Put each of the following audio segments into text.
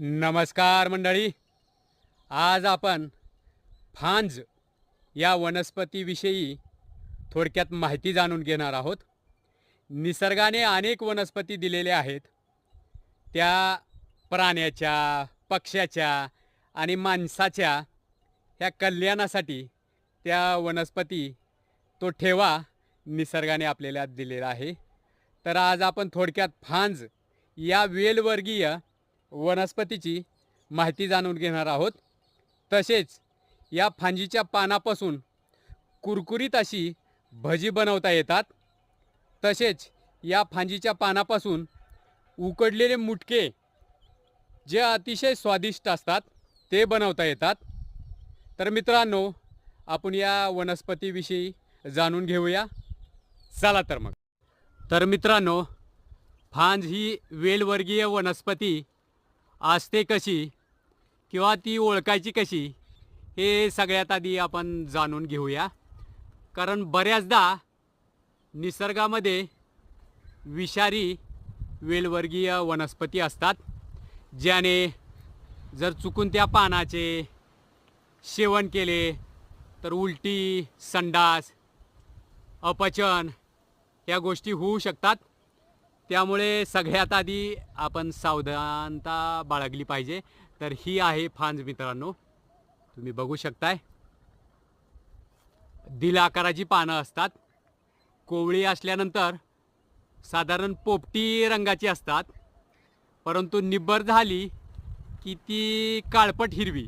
नमस्कार मंडळी. आज आपण फांज या वनस्पतीविषयी थोडक्यात माहिती जाणून घेणार आहोत. निसर्गाने अनेक वनस्पती दिलेल्या आहेत. त्या प्राण्याच्या पक्ष्याच्या आणि माणसाच्या ह्या कल्याणासाठी त्या वनस्पती तो ठेवा निसर्गाने आपल्याला दिलेला आहे. तर आज आपण थोडक्यात फांज या वेलवर्गीय वनस्पतीची माहिती जाणून घेणार आहोत. तसेच या फांजीच्या पानापासून कुरकुरीत अशी भजी बनवता येतात. तसेच या फांजीच्या पानापासून उकडलेले मुटके जे अतिशय स्वादिष्ट असतात ते बनवता येतात. तर मित्रांनो आपण या वनस्पतीविषयी जाणून घेऊया. चला तर मग. तर मित्रांनो फांज ही वेलवर्गीय वनस्पती असते कशी? किंवा ती ओळखायची कशी? हे सगळ्यात आधी आपण जाणून घेऊया. कारण बऱ्याचदा निसर्गामध्ये विषारी वेलवर्गीय वनस्पती असतात ज्याने जर चुकून त्या पानाचे सेवन केले तर उलटी संडास अपचन या गोष्टी होऊ शकतात. त्यामुळे सगळ्यात आधी आपण सावधानता बाळगली पाहिजे. तर ही आहे फांज मित्रांनो. तुम्ही बघू शकताय. दिल आकाराची पानं असतात. कोवळी असल्यानंतर साधारण पोपटी रंगाची असतात. परंतु निब्बर झाली की ती काळपट हिरवी.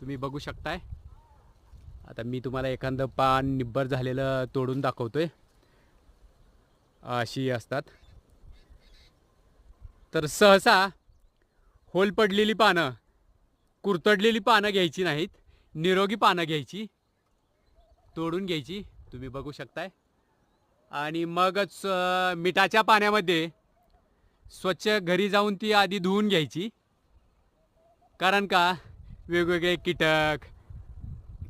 तुम्ही बघू शकताय. आता मी तुम्हाला एखादं पान निब्बर झालेलं तोडून दाखवतोय. अशी असतात. तर सहसा होल पडलेली पानं कुरतडलेली पानं घ्यायची नाहीत निरोगी पानं घ्यायची तोडून घ्यायची तुम्ही बघू शकताय. आणि मगच मिठाच्या पाण्यामध्ये स्वच्छ घरी जाऊन ती आधी धुवून घ्यायची. कारण का? वेगवेगळे कीटक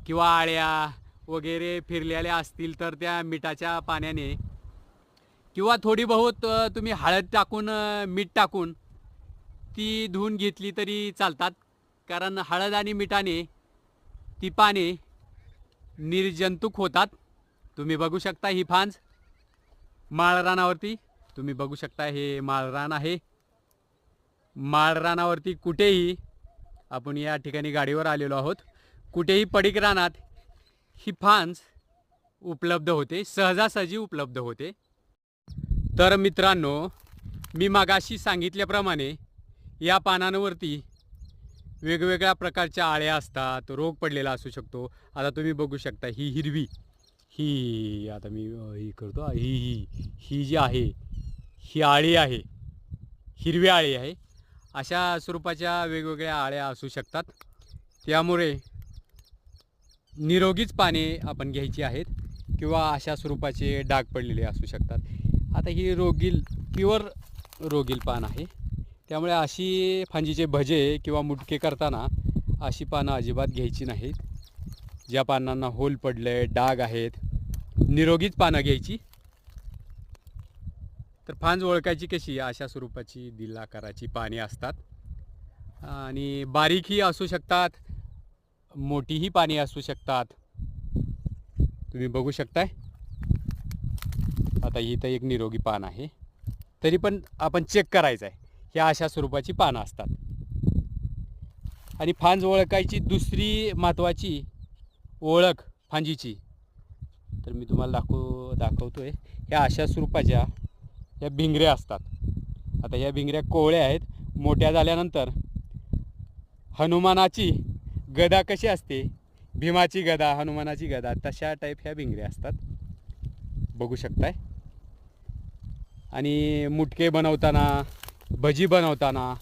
किंवा आळ्या वगैरे फिरलेल्या असतील तर त्या मिठाच्या पाण्याने किंवा थोडी बहुत तुम्ही हळद टाकून मीठ टाकून ती धुवून घेतली तरी चालतात. कारण हळद आणि मिठाने ती पाने निर्जंतुक होतात. तुम्ही बघू शकता ही फांज. माळरानावरती तुम्ही बघू शकता हे माळरान आहे. माळरानावरती कुठेही आपण या ठिकाणी गाडीवर आलेलो आहोत. कुठेही पडीक रानात ही फांज उपलब्ध होते सहजासहजी उपलब्ध होते. तर मित्रांनो मी मागाशी सांगितल्याप्रमाणे या पानांवरती वेगवेगळ्या प्रकारच्या आळ्या असतात रोग पडलेला असू शकतो. आता तुम्ही बघू शकता ही हिरवी ही आता मी ही करतो ही ही ही जी आहे ही आळी आहे हिरवी आळी आहे अशा स्वरूपाच्या वेगवेगळ्या आळ्या असू शकतात. त्यामुळे निरोगीच पाने आपण घ्यायची आहेत किंवा अशा स्वरूपाचे डाग पडलेले असू शकतात. आता ही रोगील प्युअर रोगील पान आहे. त्यामुळे अशी फांजीचे भजे किंवा मुटके करताना अशी पानं अजिबात घ्यायची नाहीत. ज्या पानांना होल पडले डाग आहेत निरोगीच पानं घ्यायची. तर फांज ओळखायची कशी? अशा स्वरूपाची दिल आकाराची पाने असतात. आणि बारीकही असू शकतात मोठीही पाने असू शकतात. तुम्ही बघू शकताय. आता ही तर एक निरोगी पान आहे. तरी पण आपण चेक करायचं आहे ह्या अशा स्वरूपाची पानं असतात. आणि फांज ओळखायची दुसरी महत्त्वाची ओळख फांजीची. तर मी तुम्हाला दाखव आहे ह्या अशा स्वरूपाच्या ह्या भिंगऱ्या असतात. आता ह्या भिंगऱ्या कोवळ्या आहेत. मोठ्या झाल्यानंतर हनुमानाची गदा कशी असते? भीमाची गदा हनुमानाची गदा तशा टाईप ह्या भिंगऱ्या असतात. बघू शकताय? आणि मुटके बनवताना भजी बनवताना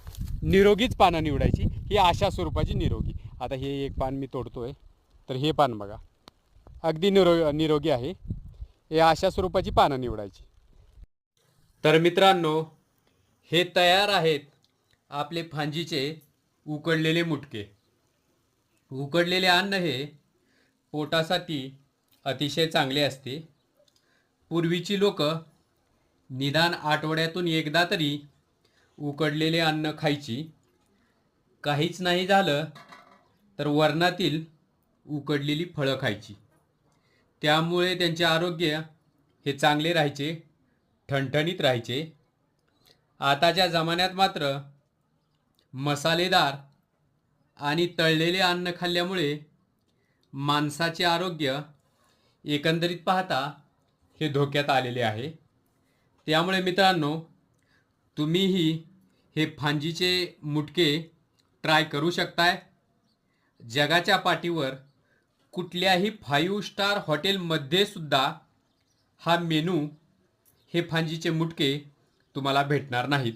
निरोगीच पानं निवडायची. ही अशा स्वरूपाची निरोगी. आता हे एक पान मी तोडतो आहे तर हे पान बघा. अगदी निरो निरोगी आहे. हे अशा स्वरूपाची पानं निवडायची. तर मित्रांनो हे तयार आहेत आपले फांजीचे उकडलेले मुटके. उकडलेले अन्न हे पोटासाठी अतिशय चांगले असते. पूर्वीची लोकं निदान आठवड्यातून एकदा तरी उकडलेले अन्न खायची. काहीच नाही झालं तर वरणातील उकडलेली फळं खायची. त्यामुळे त्यांचे आरोग्य हे चांगले राहायचे ठणठणीत राहायचे. आताच्या जमान्यात मात्र मसालेदार आणि तळलेले अन्न खाल्ल्यामुळे माणसाचे आरोग्य एकंदरीत पाहता हे धोक्यात आलेले आहे. त्यामुळे मित्रांनो तुम्हीही हे फांजीचे मुटके ट्राय करू शकताय. जगाच्या पाठीवर कुठल्याही फाईव्ह स्टार हॉटेलमध्ये सुद्धा हा मेनू हे फांजीचे मुटके तुम्हाला भेटणार नाहीत.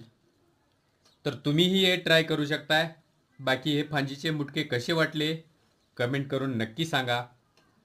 तर तुम्हीही हे ट्राय करू शकताय. बाकी हे फांजीचे मुटके कसे वाटले? कमेंट करून नक्की सांगा.